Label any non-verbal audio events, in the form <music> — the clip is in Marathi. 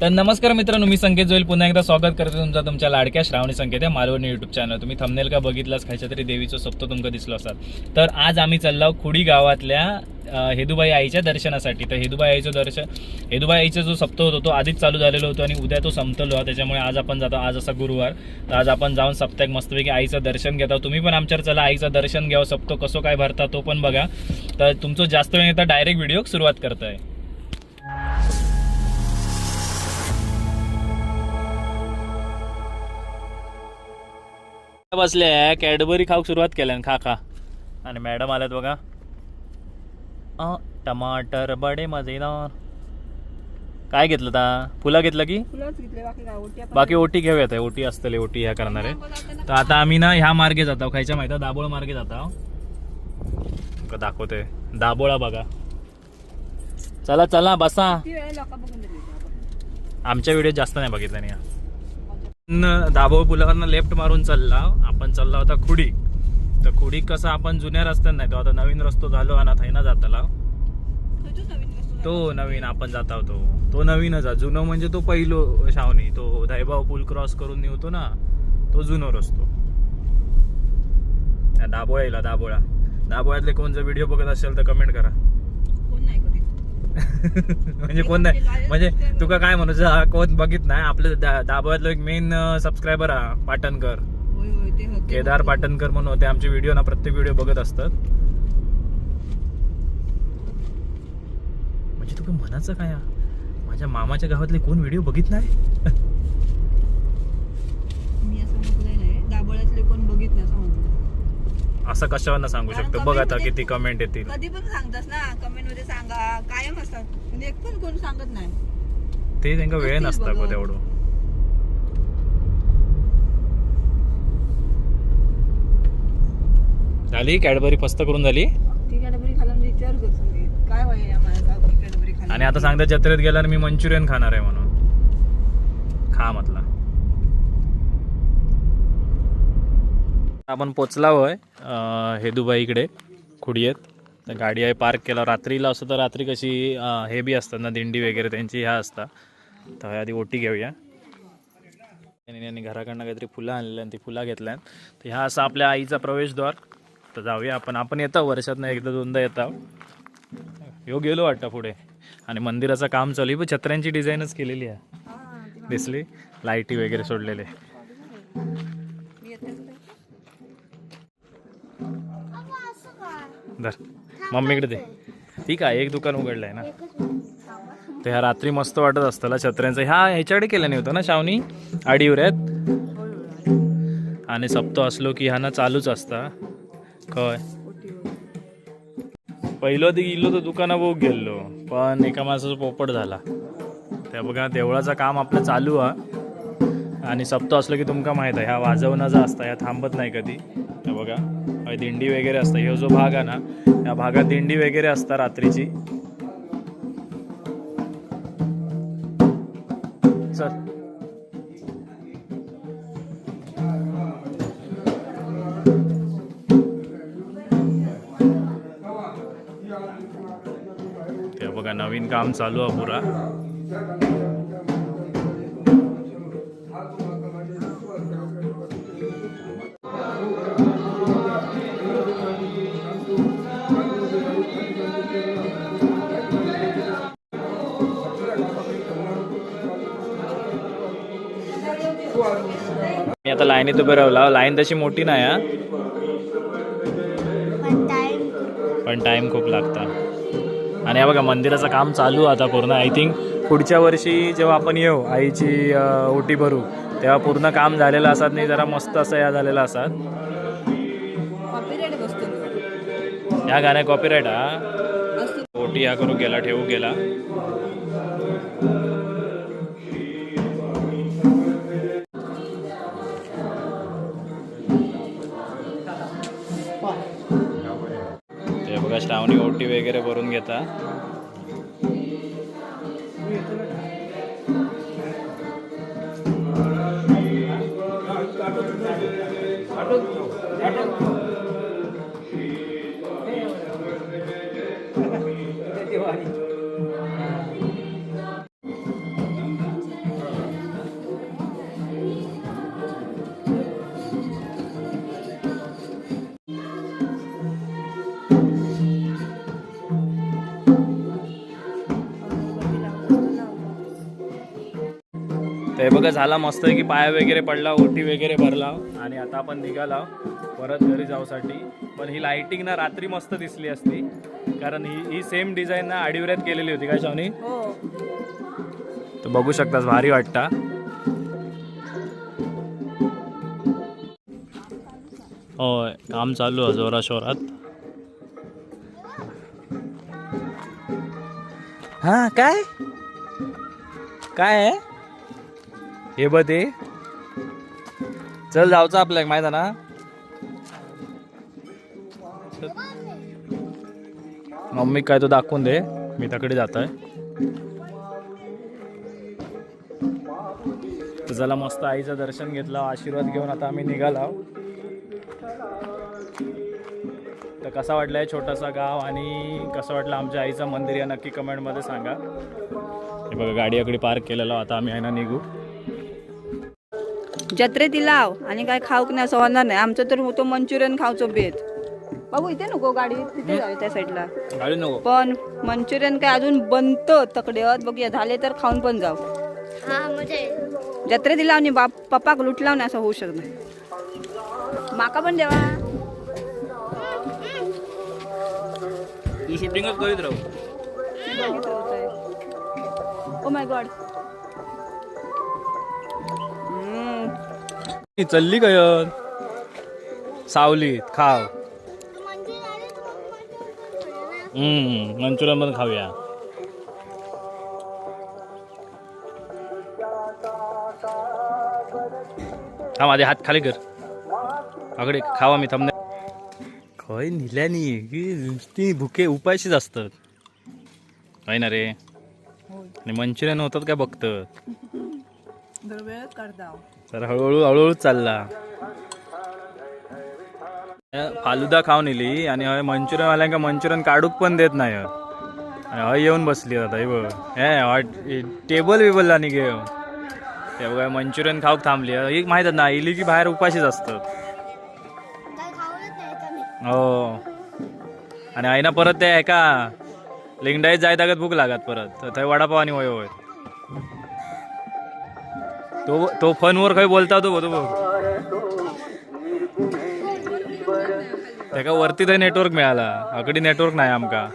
तर नमस्कार मित्रांनो मी संकेत जोईल. पुन्हा एकदा स्वागत करतो तुमचा तुमच्या लाडक्या श्रावणी संकेत आहे मालवणी युट्यूब चॅनल तुम्ही थंबनेल का बघितलास खायच्या तरी देवीचं सप्त तुमका दिसलो असाल. तर आज आम्ही चाललो खुडी गावातल्या हेदुबाई आईच्या दर्शनासाठी. तर हेदुबाई आईचं दर्शन हेदुबाई आईचा जो सप्त होतो तो आधीच चालू झालेलो होतो आणि उद्या तो संपतलो. त्याच्यामुळे आज आपण जातो आज असा गुरुवार. तर आज आपण जाऊन सप्ताह मस्तपैकी आईचं दर्शन घेतो तुम्ही पण आमच्यावर चला आईचं दर्शन घ्यावं. सप्तो कसं काय भरता तो पण बघा. तर तुमचं जास्त वेळ येता डायरेक्ट व्हिडिओ सुरुवात करताय. बसले कॅडबरी खाऊक सुरुवात केल्यान खा खा आणि मॅडम आल्यात बघा. अ, टमाटर बडे मजेदार. काय घेतलं ता? फुलं घेतलं की? बाकी ओटी घेऊयात ओटी असतले ओटी ह्या करणार. तर आता आम्ही ना ह्या मार्गे जातो खायच्या माहिती? दाबोळ मार्गे जातो दाखवते दाबोळा बघा. चला चला बसा. आमच्या व्हिडिओ जास्त नाही बघितला नाही दाभोळ पुलावरनं लेफ्ट मारून चालला. आपण चालला होता खुडी. तर खुडी कसं आपण जुन्या रस्त्यात नाही तो आता नवीन रस्तो झालो आणि थैना जाताला. तो नवीन आपण जात होतो. तो नवीनच आहे. जुनं म्हणजे तो पहिलो शावनी तो धायबाव पूल क्रॉस करून निघतो ना तो जुनो रस्तो. दाबोळा दाबोळा दाबोळ्यातले दाभोळ्यातले कोण जर व्हिडिओ बघत असेल तर कमेंट करा. कोण नाही <laughs> म्हणजे कोण नाही. म्हणजे तुका काय म्हणू कोण बघित नाही आपलं दा- दाभोळ्यातलं एक मेन सबस्क्रायबर हा पाटणकर. केदार पाटणकर म्हणून होते आमचे व्हिडिओ ना प्रत्येक व्हिडिओ बघत असतात. म्हणजे तुका म्हणायचं काय हा? माझ्या मामाच्या गावातले कोण व्हिडिओ बघित नाही? मी असं म्हटलंय नाही दाबोळ्यातले कोण बघित नाही असं म्हणतो असं कशावर सांगू शकतो? बघ आता किती कमेंट येतील. कधी पण सांगतास ना कमेंटमध्ये सांगा कायम असतात. म्हणजे एक पण कोण सांगत नाही. ते त्यांना वेळ नसता गो. तेवढं. झाली? कॅडबरी फस्त करून झाली? ती कॅडबरी खाला म्हणजे विचार करतो मी. काय वय आहे माझ्या गावात कॅडबरी खाला आणि आता सांगता जत्रेत गेल्यावर मी मंचुरियन खाणार आहे म्हणून. खा म्हटला. आपण पोचला होय. अं, हेदुबाईकडे खुडीयेत. तर गाडी आहे पार्क केला. रात्रीला असं तर रात्री कशी हे बी असतात ना दिंडी वगैरे त्यांची ह्या असतात तर आधी ओटी घेऊया. त्यांनी यांनी घराकडनं काहीतरी फुलं आणली आणि ती फुलं घेतल्या तर ह्या असा आपल्या आईचा प्रवेशद्वार. तर जाऊया आपण. आपण येतो वर्षातनं एकदा दोनदा येतो. ह्यो गेलो वाटतं पुढे. आणि मंदिराचं काम चालू आहे. पण छत्र्यांची डिझाईनच केलेली आहे. हा, दिसली? लाईटी वगैरे सोडलेले. धर. मम्मीकडे दे. ठीक आहे एक दुकान उघडलं आहे ना. तर ह्या रात्री मस्त वाटत असतं छत्र्यांचं. ह्या ह्याच्याकडे केलं नाही होतं ना शावनी? आडीवऱ्यात आणि सप्तो असलो की ह्यानं चालूच असता. काय पहिलं ते गेलो तर दुकाना बघ गेलो. पण एका माणसाचा पोपट झाला. त्या बघा देवळाचं काम आपलं चालू आहे आणि सप्तो असलं की तुमका माहीत आहे ह्या वाजवणं असता ह्या थांबत नाही कधी. त्या बघा. दिंडी वगैरे असतं. हा जो भाग आहे ना या भागात दिंडी वगैरे असतं रात्रीची. चल. ते बघा नवीन काम चालू आहे पुरा. मी आता लाईनीत उभे राहिला. लाईन तशी मोठी नाही हा. पण टाइम खूप लागता. आणि बघा मंदिराचं काम चालू आहे आता पूर्ण. आय थिंक पुढच्या वर्षी जेव्हा आपण येऊ आईची ओटी भरू तेव्हा पूर्ण काम झालेलं असतात नाही जरा मस्त असं या झालेलं असतात. कॉपीराईट बसतो तो. ह्या गाण्या कॉपीराईट हा. असतो ओटी ह्या करू गेला ठेवू गेला. वगैरे भरून घेता तर हे बघा झाला मस्त की पाया वगैरे पडला ओटी वगैरे भरला. आणि आता आपण निघाला परत घरी जाऊसाठी. पण ही लाइटिंग ना रात्री मस्त दिसली असती. कारण ही ही सेम डिझाईन ना आडिवऱ्यात केलेली होती काय शावनी हो. तर बघू शकतास भारी वाटता. होय काम चालू आहे जोरा शोरात. हा काय? काय आहे? हे ब ते. चल जाऊचं आपल्याला माहीत आहे ना? मम्मी काय तो दाखवून दे मी तकडे जात आहे चला मस्त आईचं दर्शन घेतलं आशीर्वाद घेऊन आता आम्ही निघालो. तर कसा वाटलाय छोटासा गाव आणि कसं वाटलं आमच्या आईचं मंदिर या नक्की कमेंटमध्ये सांगा. हे बघा गाडी अकडे पार्क केलेलं आता आम्ही आहे ना निघू. जत्रेत लाव. आणि काय खाऊक नाही असं होणार नाही. आमचं तर होतो मंचुरियन खाऊचो बेत. बाबू इथे नको गाडी. तिथे जाऊ त्या साईडला. गाडी नको. पण मंचुरियन काय अजून बनतं तकड्यात? बघूया झाले तर खाऊन पण जाऊ. हा जत्रेत दिला आणि बाप पप्पाक लुटलाव नाही असं होऊ शकत नाही. माका पण देवा. तू शूटिंगच करीत राहू. ओ माय गॉड चालली काय सावलीत खाव. हम्म मंचुरियन पण खाऊया. हा माझे हात खाली कर. अकडे खावा मी थांबणे खय निल्यानी की नुसती भुके उपायशीच असतात. होय ना रे. आणि मंचुरियन होतात काय बघतात? <laughs> तर हळूहळू हळूहळू चालला. फालुदा खाऊन इली आणि हय मंचुरियन वाल्यांका मंचुरियन काढूक पण देत नाही हय. आणि हय येऊन बसली आता हे हे टेबल बिबल आणि घे ते बघा मंचुरियन खाऊक थांबली. एक माहीत ना इली की बाहेर उपाशीच असतात. त्याने हो. आणि आईना परत ते आहे का लिंगडाईत जायत लागत भूक लागत परत. तर थंय वडापाव आणि वय होय. तो तो फोनवर काही बोलता तो तो बघ. त्याका वरती थंय नेटवर्क मिळाला. अकडी नेटवर्क नाही आमका.